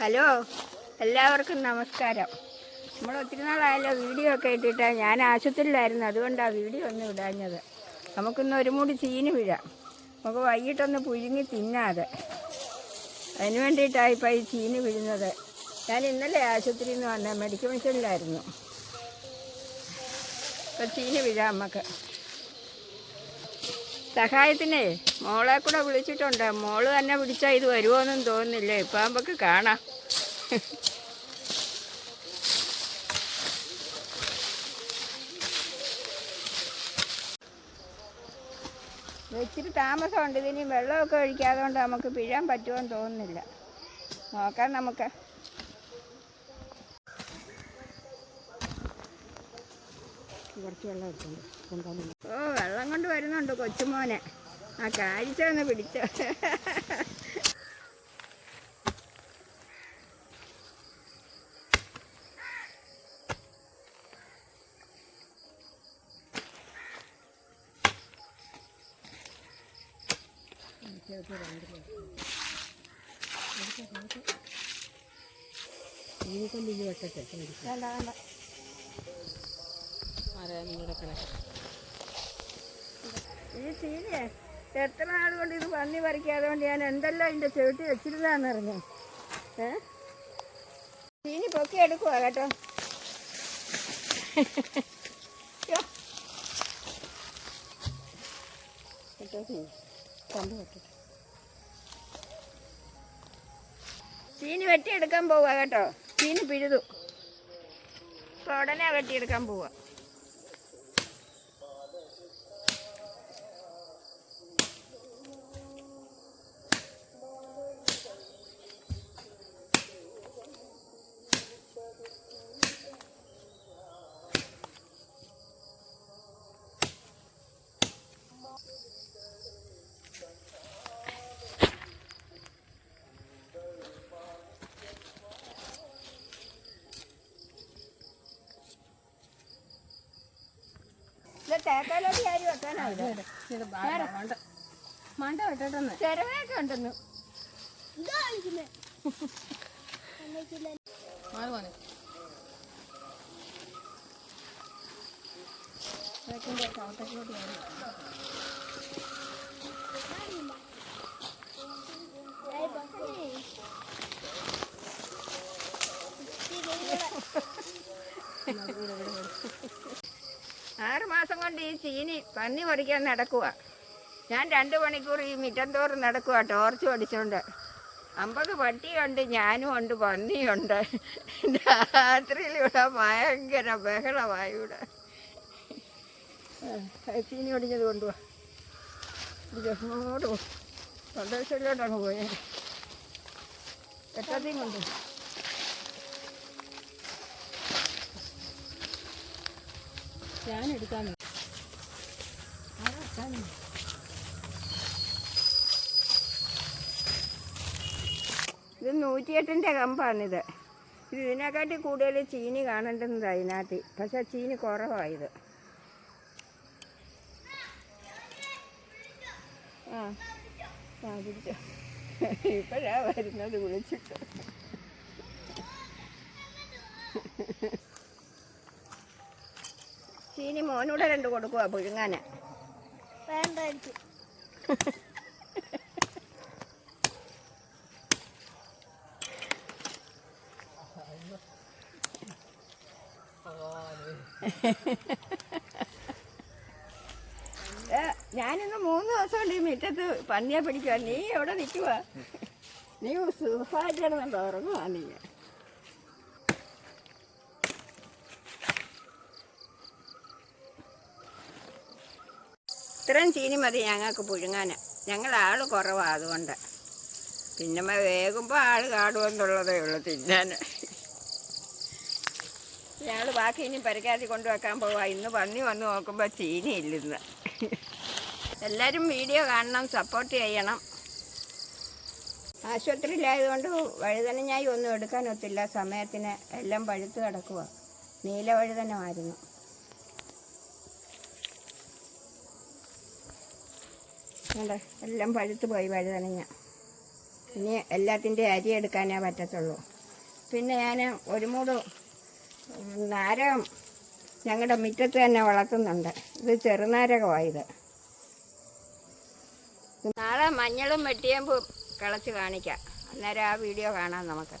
Hello എല്ലാവർക്കും നമസ്കാരം. നമ്മൾ ഒത്തിരി നാളായല്ലോ വീഡിയോ ഒക്കെ ഇട്ടിട്ട് ഞാൻ ആശുപത്രിയിലായിരുന്നു. അതുകൊണ്ടാണ് വീഡിയോ ഒന്നും ഇടാഞ്ഞത്. നമുക്കിന്ന് ഒരു മൂടി ചീനി വിഴാം. നമുക്ക് വൈകിട്ടൊന്ന് പുഴുങ്ങി തിന്നാതെ. അതിന് വേണ്ടിയിട്ടാണ് ഇപ്പോൾ ഈ ചീനി വിഴുന്നത്. ഞാൻ ഇന്നലെ ആശുപത്രിയിൽ നിന്ന് വന്ന മെഡിക്കൽ മിഷനിലായിരുന്നു. ഇപ്പം ചീനി വിഴാം നമുക്ക്. സഹായത്തിനേ മോളെ കൂടെ വിളിച്ചിട്ടുണ്ട്. മോൾ തന്നെ പിടിച്ചാൽ ഇത് വരുമോയെന്നും തോന്നുന്നില്ല. ഇപ്പം നമുക്ക് കാണാം. വെച്ചിട്ട് താമസമുണ്ട്. ഇതിന് വെള്ളമൊക്കെ ഒഴിക്കാതെ കൊണ്ട് നമുക്ക് പിഴാൻ പറ്റുമെന്ന് തോന്നുന്നില്ല. നോക്കാം നമുക്ക്. ഓ വെള്ളം കൊണ്ട് വരുന്നുണ്ട് കൊച്ചുമോനെ. ആ കാഴ്ച ഒന്ന് പിടിച്ചോ. ഇതിനെക്കൊണ്ട് ഇത് വെക്കട്ടെ. വേണ്ട വേണ്ട. ആരാ നിങ്ങളുടെ കിടക്ക ഈ ചീനിയെ എത്ര നാൾ കൊണ്ട് ഇത് പന്നി പറിക്കാതെ കൊണ്ട് ഞാൻ എന്തെല്ലാം ഇതിന്റെ ചവിട്ടി വെച്ചിരുന്നാന്നറിഞ്ഞു ഏ? ചീനി പൊക്കി എടുക്കുവാ കേട്ടോ. ചീനി. വെട്ടിയെടുക്കാൻ പോവുക കേട്ടോ. ചീനി പിഴുതു. ഉടനെ വെട്ടിയെടുക്കാൻ പോവുക തേക്കാലോട്ട് ആര് വെക്കാനാ ഇത് മണ്ട. മണ്ട വെട്ടട്ടെന്ന്. ചിരവയൊക്കെ ഉണ്ടെന്ന്. മാറി പോനെ തേക്കിന്റെ ചവട്ടക്കിലോട്ട് കയറി ആറ് മാസം കൊണ്ട് ഈ ചീനി പന്നി പറിക്കാൻ നടക്കുക ഞാൻ രണ്ട് മണിക്കൂർ ഈ മിറ്റം തോറും നടക്കുക ടോർച്ച് പഠിച്ചുകൊണ്ട് അമ്പത് പട്ടിയുണ്ട് ഞാനും ഉണ്ട് പന്നിയുണ്ട് രാത്രിയിൽ ഇവിടെ ഭയങ്കര ബഹളമായി ഇവിടെ ചീനി ഒടിഞ്ഞത് കൊണ്ടുപോവാ സന്തോഷമില്ലോട്ടാണ് പോയത് എത്ര തീ കൊണ്ട് ഞാൻ എടുക്കാൻ ഇത് നൂറ്റിയെട്ടിന്റെ കമ്പാണിത്. ഇത് ഇതിനെക്കാട്ടി കൂടുതൽ ചീനി കാണേണ്ടത് അതിനകത്ത്. പക്ഷെ ചീനി കുറവായത്. ആ ആ പിടിച്ചോ. ഇപ്പോഴാ വരുന്നത് വിളിച്ചിട്ട്. ചീനി മോനൂടെ രണ്ട് കൊടുക്കുക പുഴുങ്ങാന്. വേണ്ടായിരിക്കും. ഞാനിന്ന് മൂന്ന് ദിവസം കൊണ്ട് ഈ മുറ്റത്ത് പന്നിയെ പിടിക്കുക നീ എവിടെ നിൽക്കുക നീ സുഖമായിട്ടിരുന്നുണ്ടോ ഉറങ്ങുവാ നീ. ഇത്രയും ചീനി മതി ഞങ്ങൾക്ക് പുഴുങ്ങാൻ. ഞങ്ങൾ ആൾ കുറവാണ് അതുകൊണ്ട്. പിന്നെ വേകുമ്പോൾ ആൾ കാണുമെന്നുള്ളതേ ഉള്ളൂ തിന്നാൻ. ഞങ്ങൾ ബാക്കി ഇനി പരിക്കാതി കൊണ്ടുവെക്കാൻ പോവാ. ഇന്ന് പന്നി വന്ന് നോക്കുമ്പോൾ ചീനി ഇല്ലെന്ന് എല്ലാവരും വീഡിയോ കാണണം സപ്പോർട്ട് ചെയ്യണം. ആശുപത്രിയിലായതുകൊണ്ട് വഴുതനഞ്ഞായി ഒന്നും എടുക്കാനൊത്തില്ല സമയത്തിന് എല്ലാം പഴുത്ത് കിടക്കുക നീല വഴുതനമായിരുന്നു. കണ്ടോ? എല്ലാം പഴുത്ത് പോയി വഴുതനഞ്ഞ ഇനി എല്ലാത്തിന്റെ അരി എടുക്കാനേ പറ്റത്തുള്ളൂ. പിന്നെ ഞാൻ ഒരു മൂട് നാരകം ഞങ്ങളുടെ മുറ്റത്ത് തന്നെ വളർത്തുന്നുണ്ട്. ഇത് ചെറുനാരകമായത്. നാളെ മഞ്ഞളും വെട്ടിയമ്പും കിളച്ച് കാണിക്കാം. അന്നേരം ആ വീഡിയോ കാണാം നമുക്ക്.